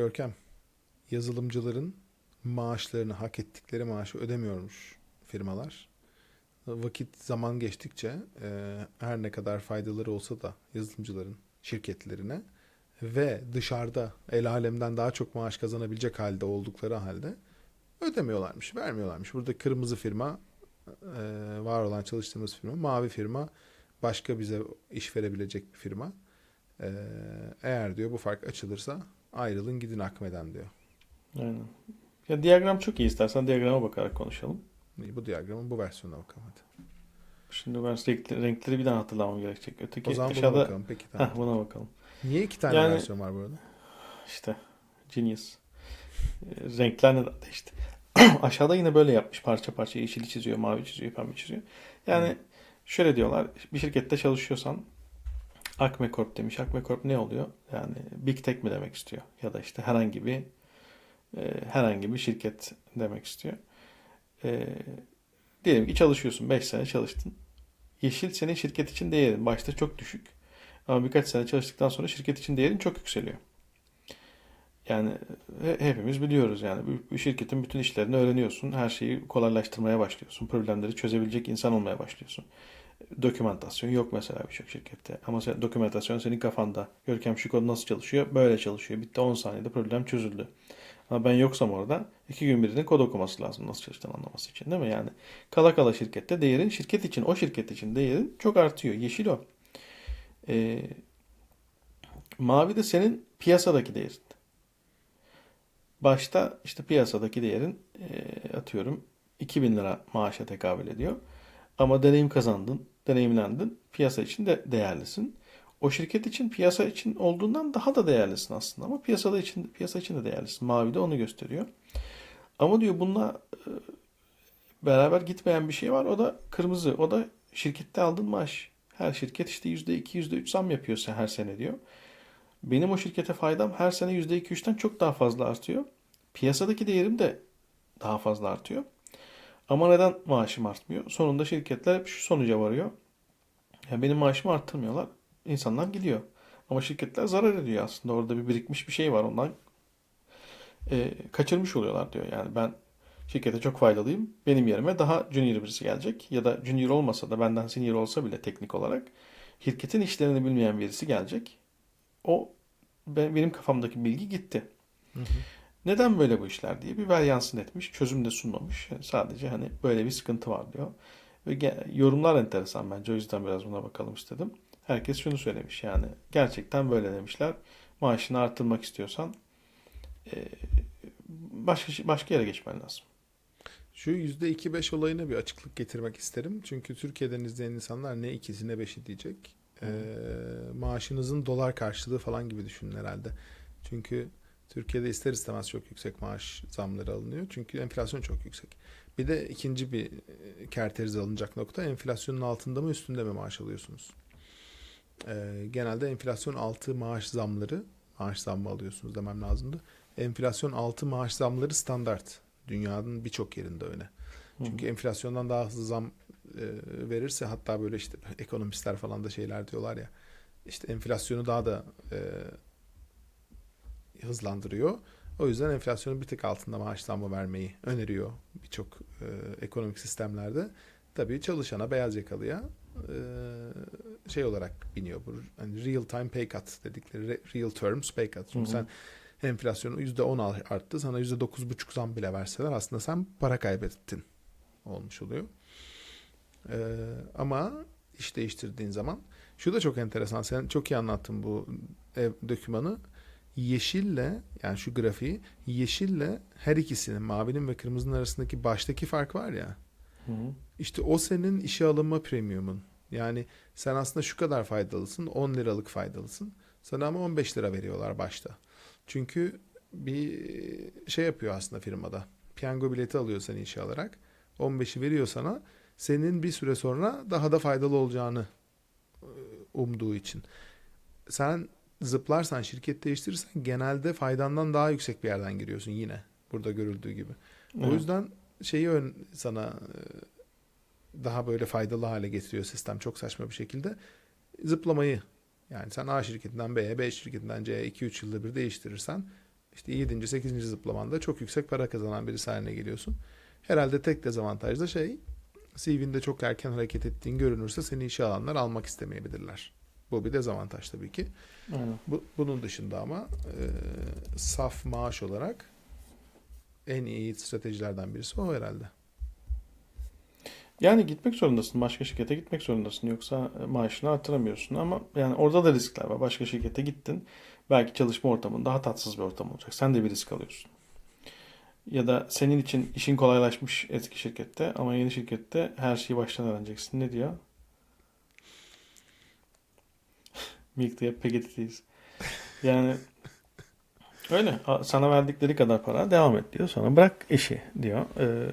Görkem, yazılımcıların maaşlarını, hak ettikleri maaşı ödemiyormuş firmalar. Vakit zaman geçtikçe e, her ne kadar faydaları olsa da yazılımcıların şirketlerine ve dışarıda el alemden daha çok maaş kazanabilecek halde oldukları halde ödemiyorlarmış, vermiyorlarmış. Burada kırmızı firma e, var olan çalıştığımız firma, mavi firma başka bize iş verebilecek bir firma. E, eğer diyor bu fark açılırsa ayrılın gidin Akmeden diyor. Aynen. Ya diyagram çok iyi istersen diyagrama bakarak konuşalım. İyi, Bu diyagramın bu versiyonuna bakalım hadi. Şimdi ben renkli- renkleri bir daha hatırlamam gerekecek. Öteki O zaman buna aşağıda bakalım. Peki tamam. Heh, buna bakalım. Niye iki tane Yani- versiyon var burada? İşte genius. Ee, Renkler neden değişti? Aşağıda yine böyle yapmış. Parça parça yeşili çiziyor, mavi çiziyor, pembe çiziyor. Yani şöyle diyorlar. Bir şirkette çalışıyorsan Acme Corp demiş. Acme Corp ne oluyor? Yani Big Tech mi demek istiyor? Ya da işte herhangi bir e, herhangi bir şirket demek istiyor. E, diyelim ki çalışıyorsun. 5 sene çalıştın. Yeşil senin şirket için değerin. Başta çok düşük. Ama birkaç sene çalıştıktan sonra şirket için değerin çok yükseliyor. Yani he- hepimiz biliyoruz yani bir şirketin bütün işlerini öğreniyorsun. Her şeyi kolaylaştırmaya başlıyorsun. Problemleri çözebilecek insan olmaya başlıyorsun. Dokümantasyon yok mesela birçok şirkette. Ama sen, dokümantasyon senin kafanda. Görkem şu kod nasıl çalışıyor? Böyle çalışıyor. Bitti 10 saniyede problem çözüldü. Ama ben yoksam orada iki gün birinin kod okuması lazım nasıl çalıştığını anlaması için değil mi? Yani kala kala şirkette değerin şirket için o şirket için değerin çok artıyor. Yeşil o. Ee, mavi de senin piyasadaki değerin. Başta işte piyasadaki değerin e, atıyorum 2000 lira maaşa tekabül ediyor. Ama deneyim kazandın, deneyimlendin. Piyasa için de değerlisin. O şirket için piyasa için olduğundan daha da değerlisin aslında ama piyasada için piyasa için de değerlisin. Mavi de onu gösteriyor. Ama diyor bununla e, beraber gitmeyen bir şey var. O da kırmızı. O da şirkette aldığın maaş. Her şirket işte %2, %3 zam yapıyorsa her sene diyor. Benim o şirkete faydam her sene %2-3'ten çok daha fazla artıyor. Piyasadaki değerim de daha fazla artıyor. Ama neden maaşım artmıyor? Sonunda şirketler hep şu sonuca varıyor. Ya benim maaşımı arttırmıyorlar. İnsanlar gidiyor. Ama şirketler zarar ediyor aslında. Orada bir birikmiş bir şey var. Ondan e, kaçırmış oluyorlar diyor. Yani ben şirkete çok faydalıyım. Benim yerime daha junior birisi gelecek. Ya da junior olmasa da benden senior olsa bile teknik olarak şirketin işlerini bilmeyen birisi gelecek. O be- benim kafamdaki bilgi gitti. Neden böyle bu işler diye bir varyansın etmiş. Çözüm de sunmamış. Sadece hani böyle bir sıkıntı var diyor. Ve yorumlar enteresan bence. O yüzden biraz buna bakalım istedim. Herkes şunu söylemiş yani. Gerçekten böyle demişler. Maaşını arttırmak istiyorsan e, başka başka yere geçmen lazım. Şu %2-5 olayına bir açıklık getirmek isterim. Çünkü Türkiye'den izleyen insanlar ne ikisi ne beşi diyecek. Ee, maaşınızın dolar karşılığı falan gibi düşünün herhalde. Çünkü Türkiye'de ister istemez çok yüksek maaş zamları alınıyor. Çünkü enflasyon çok yüksek. Bir de ikinci bir e, kerterize alınacak nokta enflasyonun altında mı üstünde mi maaş alıyorsunuz? Ee, genelde enflasyon altı maaş zamları maaş zammı alıyorsunuz demem lazımdı. Enflasyon altı maaş zamları standart. Dünyanın birçok yerinde öyle. Çünkü enflasyondan daha hızlı zam e, verirse hatta böyle işte ekonomistler falan da şeyler diyorlar ya işte enflasyonu daha da e, hızlandırıyor. O yüzden enflasyonun bir tık altında maaş zammı vermeyi öneriyor birçok e, ekonomik sistemlerde. Tabii çalışana beyaz yakalıya e, şey olarak biniyor bu hani real time pay cut dedikleri re- real terms pay cut. Çünkü sen enflasyonu %10 arttı sana %9,5 zam bile verseler aslında sen para kaybettin olmuş oluyor. Ee, ama iş değiştirdiğin zaman şu da çok enteresan. Sen çok iyi anlattın bu ev dokümanı. Yeşille yani şu grafiği yeşille her ikisinin mavinin ve kırmızının arasındaki baştaki fark var ya. Hı. İşte o senin işe alınma premiumun. Yani sen aslında şu kadar faydalısın. 10 liralık faydalısın. Sana ama 15 lira veriyorlar başta. Çünkü bir şey yapıyor aslında firmada. Piyango bileti alıyor seni işe alarak. 15'i veriyor sana. Senin bir süre sonra daha da faydalı olacağını e, umduğu için. Sen zıplarsan, şirket değiştirirsen genelde faydandan daha yüksek bir yerden giriyorsun yine. Burada görüldüğü gibi. O Evet. yüzden şeyi ön, sana e, daha böyle faydalı hale getiriyor sistem çok saçma bir şekilde. Zıplamayı yani sen A şirketinden B'ye, B şirketinden C'ye 2-3 yılda bir değiştirirsen İşte 7. 8. zıplamanda çok yüksek para kazanan birisi haline geliyorsun. Herhalde tek dezavantaj da şey CV'nde çok erken hareket ettiğin görünürse seni işe alanlar almak istemeyebilirler. Bu bir dezavantaj tabii ki. Aynen. Bu, bunun dışında ama e, saf maaş olarak en iyi stratejilerden birisi o herhalde. Yani gitmek zorundasın. Başka şirkete gitmek zorundasın. Yoksa e, maaşını artıramıyorsun. Ama yani orada da riskler var. Başka şirkete gittin. Belki çalışma ortamın daha tatsız bir ortam olacak. Sen de bir risk alıyorsun. Ya da senin için işin kolaylaşmış eski şirkette ama yeni şirkette her şeyi baştan öğreneceksin. Ne diyor? Milk diye paketedeyiz. Yani öyle. Sana verdikleri kadar para devam et diyor. Sonra bırak işi diyor. Ee,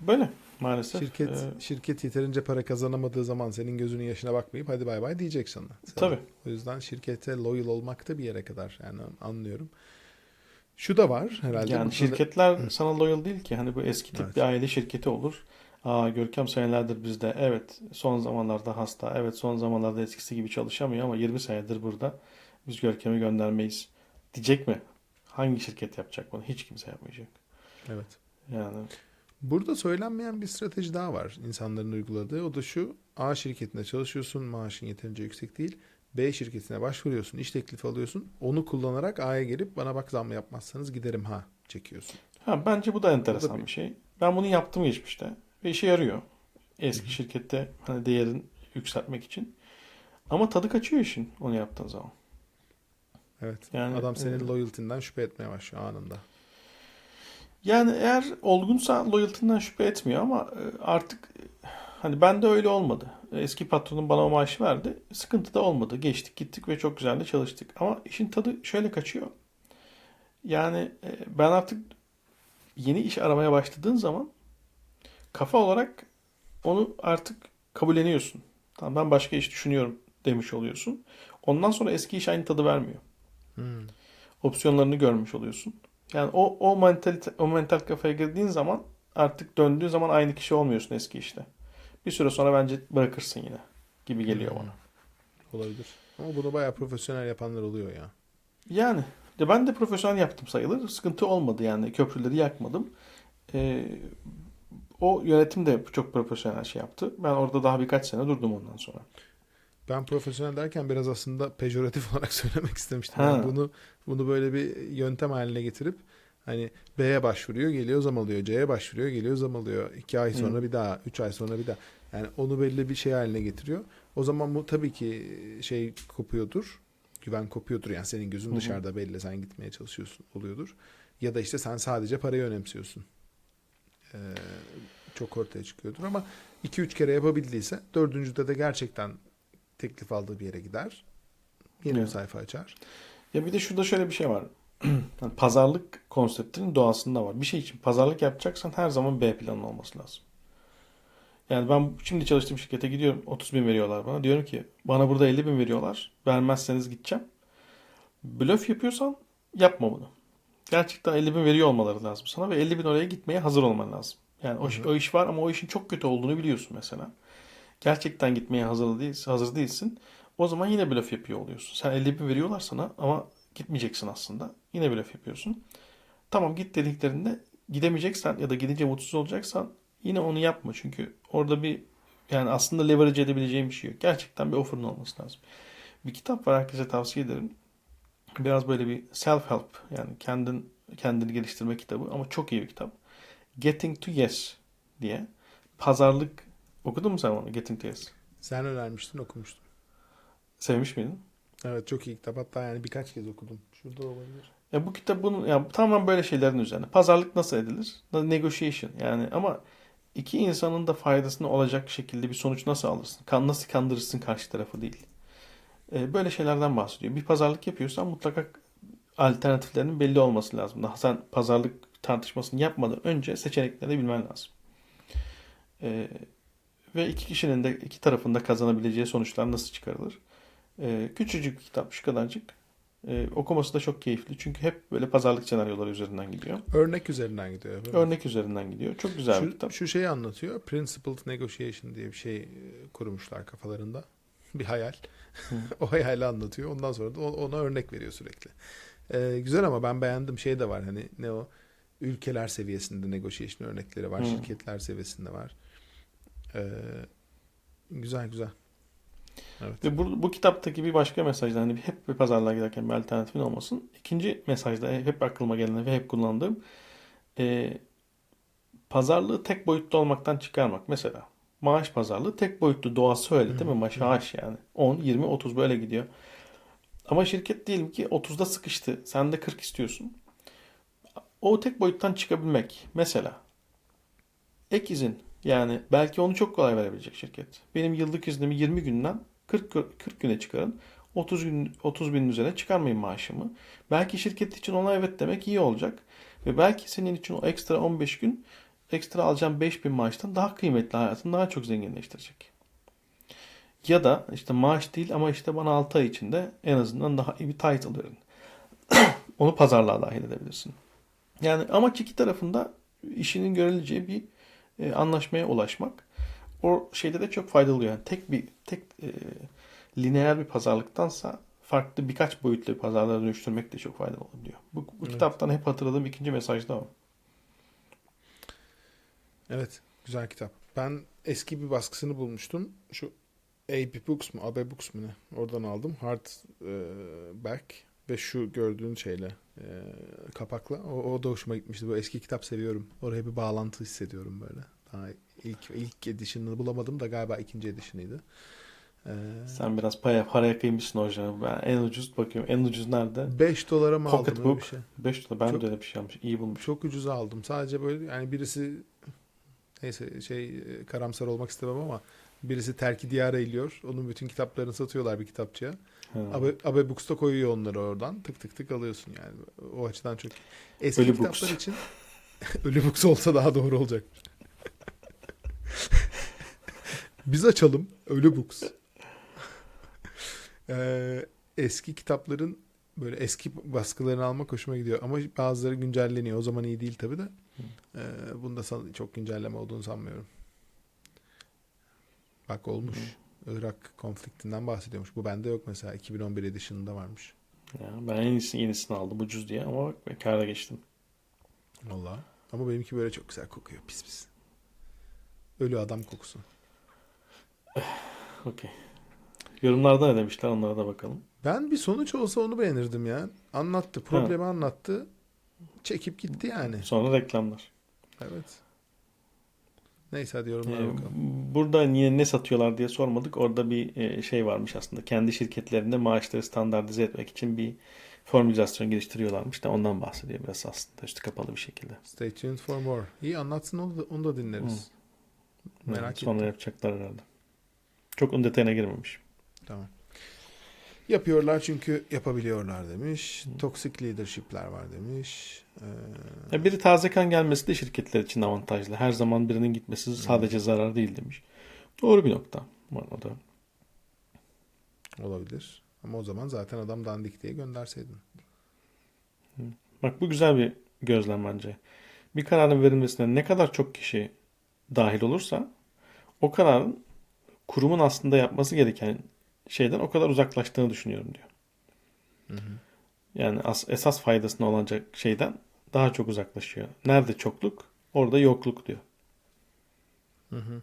böyle maalesef. Şirket Ee, şirket yeterince para kazanamadığı zaman senin gözünün yaşına bakmayıp hadi bay bay diyecek sana. Sana. Tabii. O yüzden şirkete loyal olmak da bir yere kadar yani anlıyorum. Şu da var herhalde. Yani da- şirketler Hı. sana loyal değil ki. Hani bu eski tip Evet. bir aile şirketi olur. Aa Görkem senelerdir bizde. Evet son zamanlarda hasta. Evet son zamanlarda eskisi gibi çalışamıyor ama 20 senedir burada. Biz Görkem'i göndermeyiz. Diyecek mi? Hangi şirket yapacak bunu? Hiç kimse yapmayacak. Evet. Yani Burada söylenmeyen bir strateji daha var insanların uyguladığı. O da şu. A şirketinde çalışıyorsun. Maaşın yeterince yüksek değil. B şirketine başvuruyorsun. iş teklifi alıyorsun. Onu kullanarak A'ya gelip bana bak zam yapmazsanız giderim ha çekiyorsun. ha, bence bu da enteresan bir- bir şey. Ben bunu yaptım geçmişte. Ve işe yarıyor. Eski şirkette hani değerin yükseltmek için. Ama tadı kaçıyor işin onu yaptığın zaman. Evet. Yani, Adam senin e, loyalty'nden şüphe etmeye başlıyor anında. Yani eğer olgunsa loyalty'nden şüphe etmiyor ama e, artık e, hani bende öyle olmadı. Eski patronum bana o maaşı verdi. Sıkıntı da olmadı. Geçtik gittik ve çok güzel de çalıştık. Ama işin tadı şöyle kaçıyor. Yani e, ben artık yeni iş aramaya başladığın zaman kafa olarak onu artık kabulleniyorsun. Tamam ben başka iş düşünüyorum demiş oluyorsun. Ondan sonra eski iş aynı tadı vermiyor Hmm. opsiyonlarını görmüş oluyorsun. Yani o o mentalite, o mental kafaya girdiğin zaman artık döndüğün zaman aynı kişi olmuyorsun eski işte. Bir süre sonra bence bırakırsın yine gibi geliyor bana. Olabilir. Ama bunu bayağı profesyonel yapanlar oluyor ya. Yani de ben de profesyonel yaptım sayılır. Sıkıntı olmadı yani köprüleri yakmadım. Ee, o yönetim de çok profesyonel şey yaptı. Ben orada daha birkaç sene durdum ondan sonra. Ben profesyonel derken biraz aslında pejoratif olarak söylemek istemiştim. Ha. Yani bunu bunu böyle bir yöntem haline getirip hani B'ye başvuruyor, geliyor zam alıyor. C'ye başvuruyor, geliyor zam alıyor. İki ay sonra Hı. bir daha, üç ay sonra bir daha. Yani onu belli bir şey haline getiriyor. O zaman bu tabii ki şey kopuyordur. Güven kopuyordur. Yani senin gözün hı. dışarıda belli. Sen gitmeye çalışıyorsun oluyordur. Ya da işte sen sadece parayı önemsiyorsun. Ee, çok ortaya çıkıyordur ama 2-3 kere yapabildiyse dördüncüde de gerçekten teklif aldığı bir yere gider. Yeni bir Evet. sayfa açar. Ya bir de şurada şöyle bir şey var. Pazarlık konseptinin doğasında var. Bir şey için pazarlık yapacaksan her zaman B planın olması lazım. Yani ben şimdi çalıştığım şirkete gidiyorum. 30 bin veriyorlar bana. Diyorum ki bana burada 50 bin veriyorlar. Vermezseniz gideceğim. Blöf yapıyorsan yapma bunu. Gerçekten 50 bin veriyor olmaları lazım sana ve 50 bin oraya gitmeye hazır olman lazım. Yani o, hı. o iş var ama o işin çok kötü olduğunu biliyorsun mesela. Gerçekten gitmeye hazır değilsin, hazır değilsin. O zaman yine blöf yapıyor oluyorsun. Sen 50 bin veriyorlar sana ama gitmeyeceksin aslında. Yine blöf yapıyorsun. Tamam git dediklerinde gidemeyeceksen ya da gidince mutsuz olacaksan yine onu yapma. Çünkü orada bir yani aslında leverage edebileceğin bir şey yok. Gerçekten bir offer'ın olması lazım. Bir kitap var herkese tavsiye ederim. Biraz böyle bir self-help yani kendin kendini geliştirme kitabı ama çok iyi bir kitap. Getting to Yes diye. Pazarlık okudun mu sen onu? Getting to Yes. Sen önermiştin okumuştum. Sevmiş miydin? Evet çok iyi kitap. Hatta yani birkaç kez okudum. Şurada olabilir. Ya bu kitap bunun ya tamamen böyle şeylerin üzerine. Pazarlık nasıl edilir? Negotiation yani ama iki insanın da faydasına olacak şekilde bir sonuç nasıl alırsın? Kan nasıl kandırırsın karşı tarafı değil. Ee, böyle şeylerden bahsediyor. Bir pazarlık yapıyorsan mutlaka alternatiflerinin belli olması lazım. Daha sen pazarlık tartışmasını yapmadan önce seçenekleri bilmen lazım. Ee, ve iki kişinin de iki tarafında kazanabileceği sonuçlar nasıl çıkarılır? Ee, küçücük bir kitap şu kadarcık. Ee, okuması da çok keyifli. Çünkü hep böyle pazarlık senaryoları üzerinden gidiyor. Örnek üzerinden gidiyor. Örnek üzerinden gidiyor. Çok güzel bir Şu, kitap. şu şeyi anlatıyor. Principled Negotiation diye bir şey e, kurmuşlar kafalarında. Bir hayal. O hayali anlatıyor. Ondan sonra da ona örnek veriyor sürekli. Ee, güzel ama ben beğendim şey de var hani ne o ülkeler seviyesinde negotiation örnekleri var, Hı. şirketler seviyesinde var. Ee, güzel güzel. Evet. Ve bu, bu kitaptaki bir başka mesaj da hani hep bir pazarlığa giderken bir alternatifin olmasın. İkinci mesajda hep aklıma gelen ve hep kullandığım e, pazarlığı tek boyutlu olmaktan çıkarmak. Mesela maaş pazarlığı tek boyutlu doğası öyle değil mi? Maaş yani. 10, 20, 30 böyle gidiyor. Ama şirket diyelim ki 30'da sıkıştı. Sen de 40 istiyorsun. O tek boyuttan çıkabilmek. Mesela ek izin. Yani belki onu çok kolay verebilecek şirket. Benim yıllık iznimi 20 günden 40, 40 güne çıkarın. 30 gün 30 binin üzerine çıkarmayın maaşımı. Belki şirket için ona evet demek iyi olacak. Ve belki senin için o ekstra 15 gün ekstra alacağın 5000 maaştan daha kıymetli hayatını daha çok zenginleştirecek. Ya da işte maaş değil ama işte bana 6 ay içinde en azından daha iyi bir title verin. Onu pazarlığa dahil edebilirsin. Yani amaç iki tarafında işinin görüleceği bir e, anlaşmaya ulaşmak. O şeyde de çok faydalı oluyor. Yani tek bir tek e, lineer bir pazarlıktansa farklı birkaç boyutlu bir pazarlığa dönüştürmek de çok faydalı olabiliyor. Bu, bu Evet. kitaptan hep hatırladığım ikinci mesaj da o. Evet, güzel kitap. Ben eski bir baskısını bulmuştum. Şu AB Books mu, AB Books mu ne? Oradan aldım. Hard e, back ve şu gördüğün şeyle e, kapakla. O, o da hoşuma gitmişti. Bu eski kitap seviyorum. Oraya bir bağlantı hissediyorum böyle. Daha ilk ilk edition'ını bulamadım da galiba ikinci edition'ıydı. E, Sen biraz paraya, paraya kıymışsın hocam. Ben en ucuz bakıyorum. En ucuz nerede? 5 dolara mı aldım öyle bir şey? 5 dolar. Ben Çok- de öyle bir şey almış. İyi bulmuş. Çok ucuza aldım. Sadece böyle yani birisi neyse şey e, karamsar olmak istemem ama birisi terki diyara eğiliyor. Onun bütün kitaplarını satıyorlar bir kitapçıya. Ha. Abe, Abe Books'ta koyuyor onları oradan. Tık tık tık alıyorsun yani. O açıdan çok. Eski Ölü kitaplar Books. için Ölü Books olsa daha doğru olacak. Biz açalım Ölü Books. Ee, eski kitapların böyle eski baskılarını almak hoşuma gidiyor. Ama bazıları güncelleniyor. O zaman iyi değil tabii de. Ee, bunda çok güncelleme olduğunu sanmıyorum. Bak olmuş. Irak konfliktinden bahsediyormuş. Bu bende yok mesela. 2011 edition'ında varmış. Ya, ben en iyisini, yenisini aldım ucuz diye ama bak kâra geçtim. Vallahi. Ama benimki böyle çok güzel kokuyor. Pis pis. Ölü adam kokusu. Okey. Yorumlarda ne demişler onlara da bakalım. Ben bir sonuç olsa onu beğenirdim ya. Anlattı. Problemi anlattı. Çekip gitti yani. Sonra reklamlar. Evet. Neyse hadi yorumlara Ee, bakalım. burada niye ne satıyorlar diye sormadık. Orada bir e, şey varmış aslında. Kendi şirketlerinde maaşları standartize etmek için bir formülizasyon geliştiriyorlarmış da ondan bahsediyor biraz aslında üstü kapalı bir şekilde. Stay tuned for more. İyi anlatsın onu da, onu da dinleriz. Merak Yani sonra ettim. yapacaklar herhalde. Çok onun detayına girmemiş. Tamam. Yapıyorlar çünkü yapabiliyorlar demiş. Toxic leadership'ler var demiş. Ee, Ya biri taze kan gelmesi de şirketler için avantajlı. Her zaman birinin gitmesi sadece zarar değil demiş. Doğru bir nokta. Var o da. olabilir. Ama o zaman zaten adam dandik diye gönderseydin. Bak bu güzel bir gözlem bence. Bir kararın verilmesine ne kadar çok kişi dahil olursa o kararın kurumun aslında yapması gereken şeyden o kadar uzaklaştığını düşünüyorum diyor. Yani as- esas faydasına olacak şeyden daha çok uzaklaşıyor. Nerede çokluk, orada yokluk diyor. Hı hı.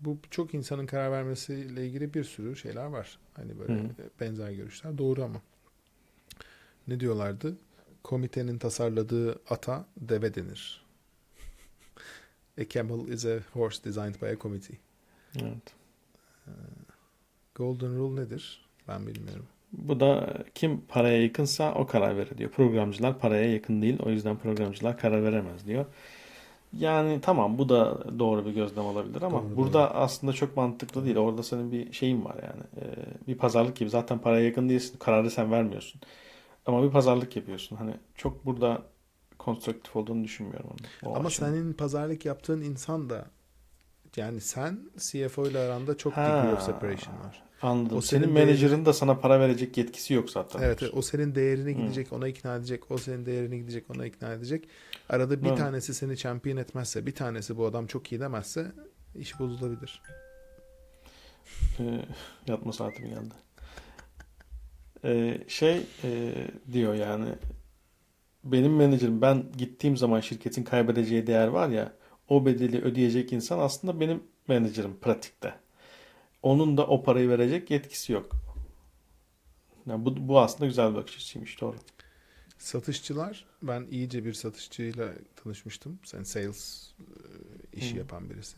Bu çok insanın karar vermesiyle ilgili bir sürü şeyler var. Hani böyle Hı hı. benzer görüşler. Doğru ama. Ne diyorlardı? Komitenin tasarladığı ata deve denir. A camel is a horse designed by a committee. Evet. Golden rule nedir? Ben bilmiyorum. Bu da kim paraya yakınsa o karar verir diyor. Programcılar paraya yakın değil. O yüzden programcılar karar veremez diyor. Yani tamam bu da doğru bir gözlem olabilir ama Doğru, burada aslında çok mantıklı değil. Orada senin bir şeyin var yani. Ee, bir pazarlık gibi. Zaten paraya yakın değilsin. Kararı sen vermiyorsun. Ama bir pazarlık yapıyorsun. Hani çok burada konstruktif olduğunu düşünmüyorum. Onu. Ama aşamada. senin pazarlık yaptığın insan da yani sen CFO ile aranda çok Ha, degree of separation var. Anladım. O senin senin menajerin de sana para verecek yetkisi yok zaten. Evet, evet, o senin değerini gidecek, ona ikna edecek, o senin değerini gidecek, ona ikna edecek. Arada bir Evet. tanesi seni champion etmezse, bir tanesi bu adam çok iyi demezse iş bozulabilir. Ee, yatma saatim geldi. Ee, şey e, diyor yani benim menajerim ben gittiğim zaman şirketin kaybedeceği değer var ya o bedeli ödeyecek insan aslında benim menajerim pratikte. Onun da o parayı verecek yetkisi yok. Yani bu, bu aslında güzel bir bakış açısıymış doğru. Satışçılar, ben iyice bir satışçıyla tanışmıştım. Sen sales e, işi Hı. yapan birisi.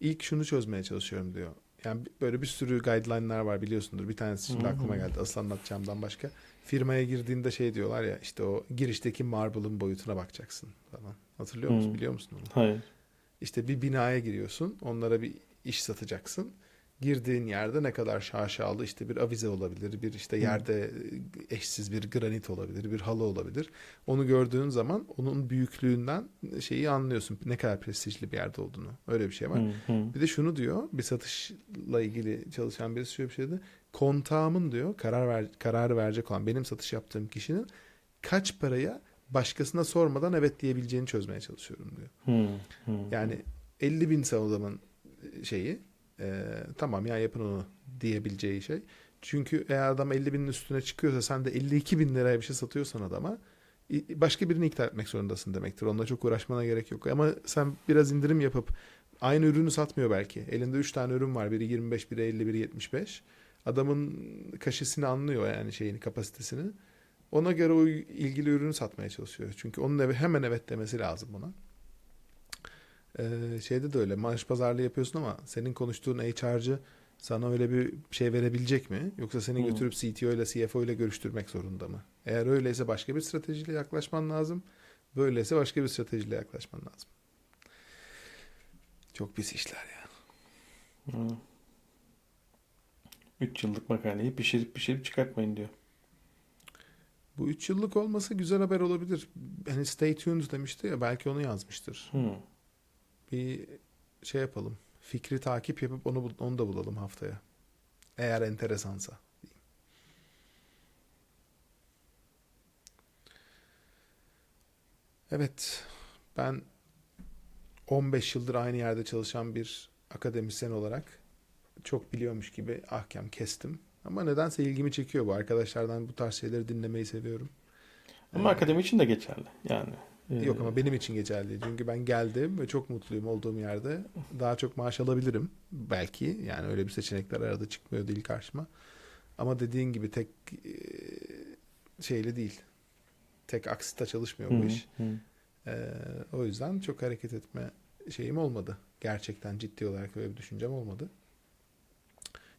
İlk şunu çözmeye çalışıyorum diyor. Yani böyle bir sürü guideline'lar var biliyorsundur. Bir tanesi şimdi aklıma geldi asıl anlatacağımdan başka. Firmaya girdiğinde şey diyorlar ya işte o girişteki marble'ın boyutuna bakacaksın falan. Hatırlıyor musun? Hı. Biliyor musun onu? Hayır. İşte bir binaya giriyorsun. Onlara bir iş satacaksın. Girdiğin yerde ne kadar şaşalı işte bir avize olabilir, bir işte yerde eşsiz bir granit olabilir, bir halı olabilir. Onu gördüğün zaman onun büyüklüğünden şeyi anlıyorsun. Ne kadar prestijli bir yerde olduğunu. Öyle bir şey var. Hı, hı. Bir de şunu diyor, bir satışla ilgili çalışan birisi şöyle bir şey dedi. Kontağımın diyor, karar ver, kararı verecek olan benim satış yaptığım kişinin kaç paraya başkasına sormadan evet diyebileceğini çözmeye çalışıyorum diyor. Hı, hı. Yani 50 bin o zaman şeyi e, tamam ya yapın onu diyebileceği şey. Çünkü eğer adam 50 binin üstüne çıkıyorsa sen de 52 bin liraya bir şey satıyorsan adama başka birini ikna etmek zorundasın demektir. Onunla çok uğraşmana gerek yok. Ama sen biraz indirim yapıp aynı ürünü satmıyor belki. Elinde 3 tane ürün var. Biri 25, biri 50, biri 75. Adamın kaşesini anlıyor yani şeyini, kapasitesini. Ona göre o ilgili ürünü satmaya çalışıyor. Çünkü onun eve, hemen evet demesi lazım buna. Ee, şeyde de öyle maaş pazarlığı yapıyorsun ama senin konuştuğun HR'cı sana öyle bir şey verebilecek mi? Yoksa seni Hı. götürüp CTO ile CFO ile görüştürmek zorunda mı? Eğer öyleyse başka bir stratejiyle yaklaşman lazım. Böyleyse başka bir stratejiyle yaklaşman lazım. Çok pis işler ya. Hı. Üç yıllık makaleyi pişirip pişirip çıkartmayın diyor. Bu 3 yıllık olması güzel haber olabilir. Hani stay tuned demişti ya belki onu yazmıştır. Hı. Bir şey yapalım. Fikri takip yapıp onu onu da bulalım haftaya. Eğer enteresansa. Evet. Ben 15 yıldır aynı yerde çalışan bir akademisyen olarak çok biliyormuş gibi ahkam kestim. Ama nedense ilgimi çekiyor bu. Arkadaşlardan bu tarz şeyleri dinlemeyi seviyorum. Ama Ee, akademi için de geçerli. Yani. e, Yok ama benim için geçerli. Çünkü ben geldim ve çok mutluyum olduğum yerde. Daha çok maaş alabilirim belki. Yani öyle bir seçenekler arada çıkmıyor değil karşıma. Ama dediğin gibi tek e, şeyle değil. Tek aksita çalışmıyor bu iş. hı. E, o yüzden çok hareket etme şeyim olmadı. Gerçekten ciddi olarak öyle bir düşüncem olmadı.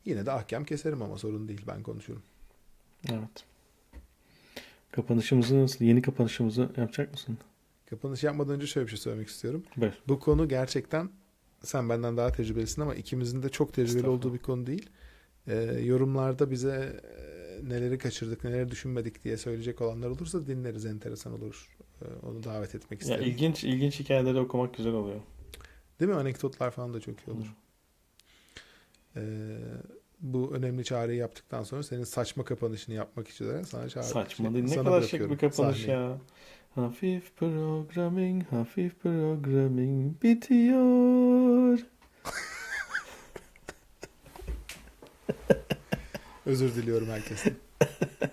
Yine de ahkam keserim ama sorun değil. Ben konuşurum. Evet. Kapanışımızı nasıl? Yeni kapanışımızı yapacak mısın? Kapanış yapmadan önce şöyle bir şey söylemek istiyorum. Buyur. Bu konu gerçekten sen benden daha tecrübelisin ama ikimizin de çok tecrübeli olduğu bir konu değil. Ee, yorumlarda bize e, neleri kaçırdık, neleri düşünmedik diye söyleyecek olanlar olursa dinleriz, enteresan olur. Ee, onu davet etmek Ya isterim. ilginç ilginç hikayeleri okumak güzel oluyor. Değil mi? Anekdotlar falan da çok iyi olur. Ee, bu önemli çağrıyı yaptıktan sonra senin saçma kapanışını yapmak üzere sana çağrı Saçma değil. Ne sana kadar şık bir kapanış sahneyi. ya. Hafif programming, hafif programming bitiyor. Özür diliyorum herkesten.